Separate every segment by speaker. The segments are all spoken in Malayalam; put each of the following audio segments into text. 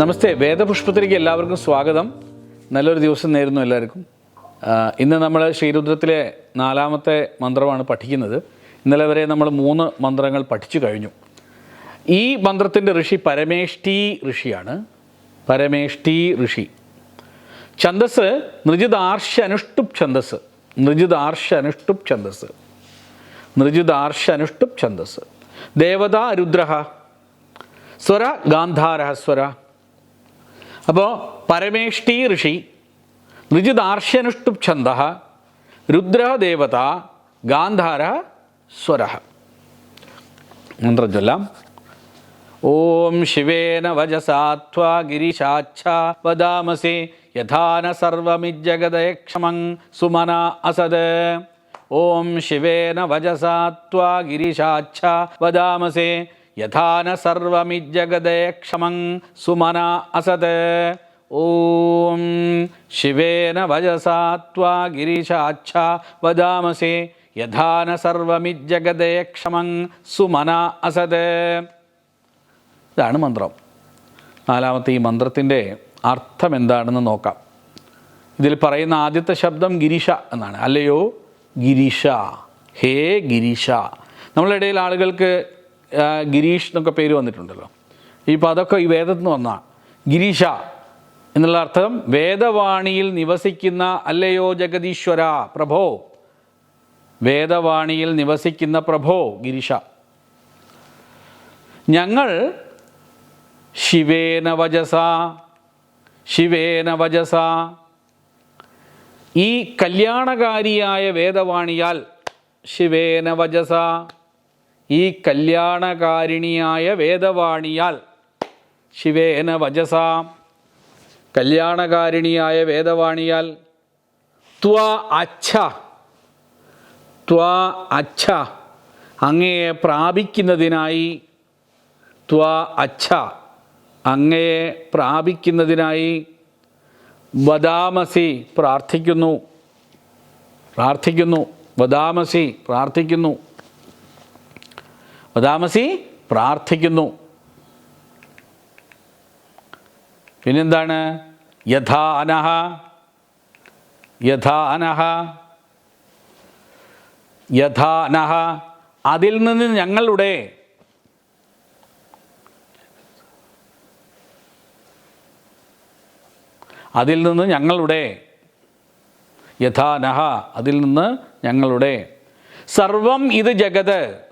Speaker 1: നമസ്തേ വേദപുഷ്പത്തിലേക്ക് എല്ലാവർക്കും സ്വാഗതം. നല്ലൊരു ദിവസം നേരുന്നു എല്ലാവർക്കും. ഇന്ന് നമ്മൾ ശ്രീരുദ്രത്തിലെ നാലാമത്തെ മന്ത്രമാണ് പഠിക്കുന്നത്. ഇന്നലെ വരെ നമ്മൾ മൂന്ന് മന്ത്രങ്ങൾ പഠിച്ചു കഴിഞ്ഞു. ഈ മന്ത്രത്തിന്റെ ഋഷി പരമേഷ്ടി ഋഷിയാണ്. പരമേഷ്ടി ഋഷി. ഛന്ദസ് നൃജിതാർഷ അനുഷ്ടുപ് ഛന്ദസ്. നൃജിതാർഷ അനുഷ്ടുപ് ഛന്ദസ്. നൃജിതാർഷ അനുഷ്ടുപ് ഛന്ദസ്. ദേവതാ രുദ്ര സ്വര ഗാന്ധാര സ്വര അപ്പോൾ പരമേഷ്ടി ഋഷി ഋജിദാർഷ്യനുഷ്ടുപ് ഛന്ദ രുദ്ര ദേവത ഗാന്ധാര സ്വര. മന്ത്രം ചൊല്ലാം ഓം ശിവേന വജസാത്വാ ഗിരിശാച്ഛ വദാമസേ യഥാന സർവമിജ്ജഗദയക്ഷമം സുമന അസദ് ഓം ശിവേന വജസാത്വാ ഗിരിശാച്ഛ വദാമസേ യഥാന സർവമി ജഗദേ ക്ഷമം സുമന അസത്. ഓം ശിവേന വജസാത്വാ ഗിരീശാച്ഛ വദാമസി. യഥാന സർവമി ജഗദേ ക്ഷമം സുമന അസത്. ഇതാണ് മന്ത്രം. നാലാമത്തെ ഈ മന്ത്രത്തിന്റെ അർത്ഥം എന്താണെന്ന് നോക്കാം. ഇതിൽ പറയുന്ന ആദ്യത്തെ ശബ്ദം ഗിരീഷ എന്നാണ്. അല്ലയോ? ഗിരീഷ ഹേ ഗിരീഷ നമ്മളിടയിൽ ആളുകൾക്ക് ഗിരീഷ് എന്നൊക്കെ പേര് വന്നിട്ടുണ്ടല്ലോ. ഈ അതൊക്കെ ഈ വേദത്തിൽ നിന്ന് ഗിരീഷ എന്നുള്ള അർത്ഥം വേദവാണിയിൽ നിവസിക്കുന്ന അല്ലയോ ജഗദീശ്വര പ്രഭോ? വേദവാണിയിൽ നിവസിക്കുന്ന പ്രഭോ ഗിരീഷ. ഞങ്ങൾ ശിവേന വജസ ശിവേന വജസ ഈ കല്യാണകാരിയായ വേദവാണിയാൽ ശിവേന വജസ ഈ കല്യാണകാരിണിയായ വേദവാണിയാൽ ശിവേന വജസ. കല്യാണകാരിണിയായ വേദവാണിയാൽ ത്വാ അച്ഛ. ത്വാ അച്ഛ. അങ്ങയെ പ്രാപിക്കുന്നതിനായി ത്വാ അച്ഛ. അങ്ങയെ പ്രാപിക്കുന്നതിനായി വദാമസി പ്രാർത്ഥിക്കുന്നു. പ്രാർത്ഥിക്കുന്നു. വദാമസി പ്രാർത്ഥിക്കുന്നു. വദാമസി പ്രാർത്ഥിക്കുന്നു. പിന്നെന്താണ്? യഥാ അനഹ. യഥാ അനഹ. യഥാ അനഹ. അതിൽ നിന്ന് ഞങ്ങളുടെ അതിൽ നിന്ന് ഞങ്ങളുടെ യഥാനഹ അതിൽ നിന്ന് ഞങ്ങളുടെ. സർവം ഇത് ജഗത്.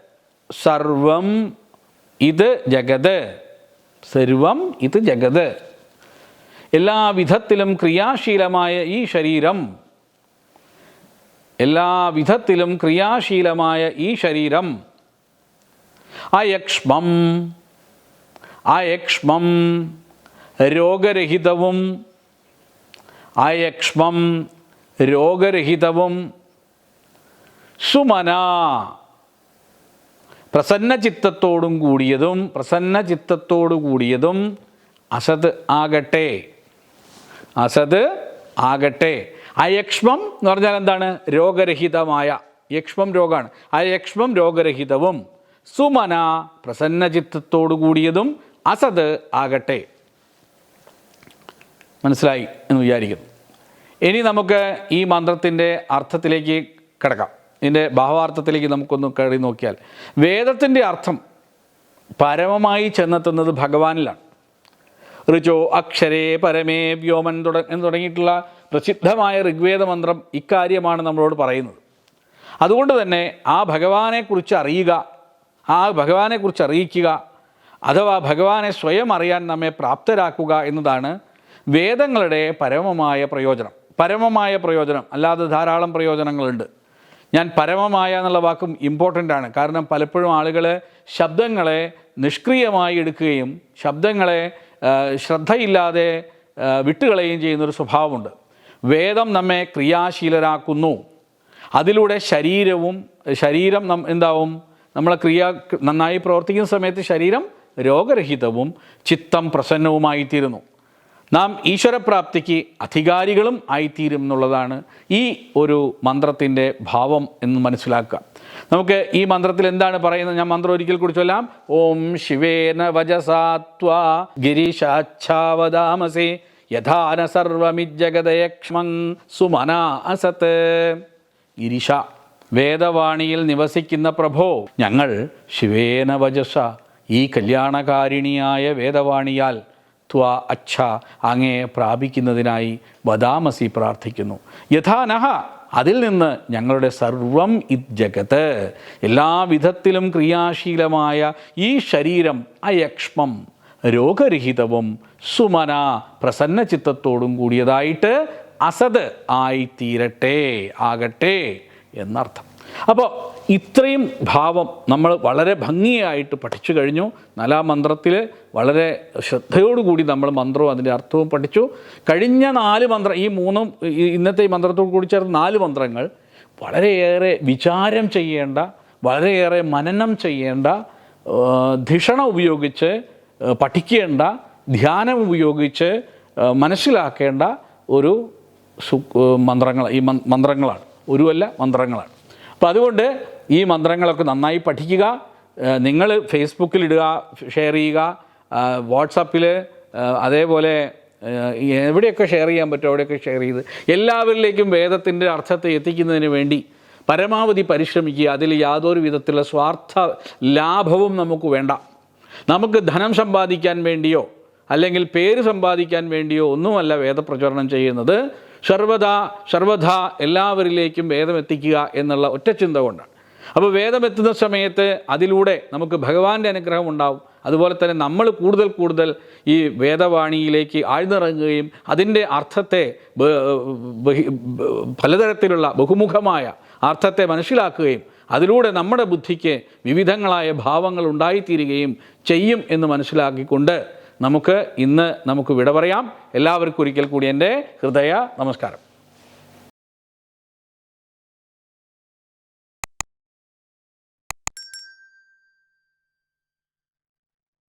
Speaker 1: സർവം ഇത് ജഗത്. സർവം ഇത് ജഗത്. എല്ലാ വിധത്തിലും ക്രിയാശീലമായ ഈ ശരീരം എല്ലാ വിധത്തിലും ക്രിയാശീലമായ ഈ ശരീരം അയക്ഷ്മം അയക്ഷ്മം രോഗരഹിതവും അയക്ഷ്മം രോഗരഹിതവും സുമന. പ്രസന്ന ചിത്തത്തോടും കൂടിയതും പ്രസന്ന ചിത്തത്തോടു കൂടിയതും അസത് ആകട്ടെ. അസത് ആകട്ടെ. അയക്ഷ്മം എന്ന് പറഞ്ഞാൽ എന്താണ്? രോഗരഹിതമായ. യക്ഷ്മം രോഗമാണ് അയക്ഷ്മം രോഗരഹിതവും. സുമന പ്രസന്ന ചിത്തത്തോടു കൂടിയതും അസത് ആകട്ടെ. മനസ്സിലായി എന്ന് വിചാരിക്കുന്നു. ഇനി നമുക്ക് ഈ മന്ത്രത്തിന്റെ അർത്ഥത്തിലേക്ക് കിടക്കാം. ഇതിന്റെ ഭാവാർത്ഥത്തിലേക്ക് നമുക്കൊന്ന് കയറി നോക്കിയാൽ വേദത്തിന്റെ അർത്ഥം പരമമായി ചെന്നെത്തുന്നത് ഭഗവാനിലാണ്. ഋചോ അക്ഷരേ പരമേ വ്യോമൻ തുട എന്ന് തുടങ്ങിയിട്ടുള്ള പ്രസിദ്ധമായ ഋഗ്വേദ മന്ത്രം ഇക്കാര്യമാണ് നമ്മളോട് പറയുന്നത്. അതുകൊണ്ട് തന്നെ ആ ഭഗവാനെക്കുറിച്ച് അറിയുക ആ ഭഗവാനെക്കുറിച്ച് അറിയിക്കുക അഥവാ ഭഗവാനെ സ്വയം അറിയാൻ നമ്മെ പ്രാപ്തരാക്കുക എന്നതാണ് വേദങ്ങളുടെ പരമമായ പ്രയോജനം. പരമമായ പ്രയോജനം. അല്ലാതെ ധാരാളം പ്രയോജനങ്ങളുണ്ട്. ഞാൻ പരമമായ എന്നുള്ള വാക്കും ഇമ്പോർട്ടന്റ് ആണ്. കാരണം പലപ്പോഴും ആളുകൾ ശബ്ദങ്ങളെ നിഷ്ക്രിയമായി എടുക്കുകയും ശബ്ദങ്ങളെ ശ്രദ്ധയില്ലാതെ വിട്ടുകളയുകയും ചെയ്യുന്നൊരു സ്വഭാവമുണ്ട്. വേദം നമ്മെ ക്രിയാശീലരാക്കുന്നു. അതിലൂടെ ശരീരവും ശരീരം നം എന്താവും? നമ്മളെ ക്രിയ നന്നായി പ്രവർത്തിക്കുന്ന സമയത്ത് ശരീരം രോഗരഹിതവും ചിത്തം പ്രസന്നവുമായിത്തീരുന്നു. നാം ഈശ്വരപ്രാപ്തിക്ക് അധികാരികളും ആയിത്തീരും എന്നുള്ളതാണ് ഈ ഒരു മന്ത്രത്തിന്റെ ഭാവം എന്ന് മനസ്സിലാക്കുക. നമുക്ക് ഈ മന്ത്രത്തിൽ എന്താണ് പറയുന്നത്? ഞാൻ മന്ത്രം ഒരിക്കൽ കൂടി ചൊല്ലാം. ഓം ശിവേന വജസാത്വ ഗിരീശാച്ഛാവതാമസേ യഥാന സർവമിജഗതയക്ഷ്മം സുമന അസത്ത് ഗിരിശ വേദവാണിയിൽ നിവസിക്കുന്ന പ്രഭോ ഞങ്ങൾ ശിവേന വജസ ഈ കല്യാണകാരിണിയായ വേദവാണിയാൽ ത്വ അച്ഛ അങ്ങയെ പ്രാപിക്കുന്നതിനായി ബദാമസി പ്രാർത്ഥിക്കുന്നു. യഥാനഹ അതിൽ നിന്ന് ഞങ്ങളുടെ സർവം ഇത് ജഗത്ത് എല്ലാ വിധത്തിലും ക്രിയാശീലമായ ഈ ശരീരം അയക്ഷ്മം രോഗരഹിതവും സുമന പ്രസന്ന ചിത്തത്തോടും കൂടിയതായിട്ട് അസത് ആയിത്തീരട്ടെ ആകട്ടെ എന്നർത്ഥം. അപ്പോൾ ഇത്രയും ഭാവം നമ്മൾ വളരെ ഭംഗിയായിട്ട് പഠിച്ചു കഴിഞ്ഞു. നാലാം മന്ത്രത്തിൽ വളരെ ശ്രദ്ധയോടുകൂടി നമ്മൾ മന്ത്രവും അതിന്റെ അർത്ഥവും പഠിച്ചു. കഴിഞ്ഞ നാല് മന്ത്രം ഈ മൂന്നും ഇന്നത്തെ ഈ മന്ത്രത്തോട് കൂടി ചേർന്ന് നാല് മന്ത്രങ്ങൾ വളരെയേറെ വിചാരം ചെയ്യേണ്ട വളരെയേറെ മനനം ചെയ്യേണ്ട ധിഷണ ഉപയോഗിച്ച് പഠിക്കേണ്ട ധ്യാനം ഉപയോഗിച്ച് മനസ്സിലാക്കേണ്ട ഒരു മന്ത്രങ്ങൾ ഈ മന്ത്രങ്ങളാണ്. ഒരുവല്ല മന്ത്രങ്ങളാണ്. അപ്പോൾ അതുകൊണ്ട് ഈ മന്ത്രങ്ങളൊക്കെ നന്നായി പഠിക്കുക നിങ്ങൾ ഫേസ്ബുക്കിൽ ഇടുക ഷെയർ ചെയ്യുക വാട്സപ്പിൽ അതേപോലെ എവിടെയൊക്കെ ഷെയർ ചെയ്യാൻ പറ്റുമോ അവിടെയൊക്കെ ഷെയർ ചെയ്ത് എല്ലാവരിലേക്കും വേദത്തിന്റെ അർത്ഥത്തെ എത്തിക്കുന്നതിന് വേണ്ടി പരമാവധി പരിശ്രമിക്കുക. അതിൽ യാതൊരു വിധത്തിലുള്ള സ്വാർത്ഥ ലാഭവും നമുക്ക് വേണ്ട. നമുക്ക് ധനം സമ്പാദിക്കാൻ വേണ്ടിയോ അല്ലെങ്കിൽ പേര് സമ്പാദിക്കാൻ വേണ്ടിയോ ഒന്നുമല്ല വേദപ്രചരണം ചെയ്യുന്നത്. സർവദാ സർവദാ എല്ലാവരിലേക്കും വേദം എത്തിക്കുക എന്നുള്ള ഒറ്റ ചിന്ത കൊണ്ടാണ്. അപ്പോൾ വേദം എത്തുന്ന സമയത്ത് അതിലൂടെ നമുക്ക് ഭഗവാന്റെ അനുഗ്രഹം ഉണ്ടാവും. അതുപോലെ തന്നെ നമ്മൾ കൂടുതൽ കൂടുതൽ ഈ വേദവാണിയിലേക്ക് ആഴ്ന്നിറങ്ങുകയും അതിന്റെ അർത്ഥത്തെ പലതരത്തിലുള്ള ബഹുമുഖമായ അർത്ഥത്തെ മനസ്സിലാക്കുകയും അതിലൂടെ നമ്മുടെ ബുദ്ധിക്ക് വിവിധങ്ങളായ ഭാവങ്ങൾ ഉണ്ടായിത്തീരുകയും ചെയ്യും എന്ന് മനസ്സിലാക്കിക്കൊണ്ട് നമുക്ക് ഇന്ന് നമുക്ക് വിട പറയാം. എല്ലാവർക്കും ഒരിക്കൽ കൂടി എന്റെ ഹൃദയ നമസ്കാരം.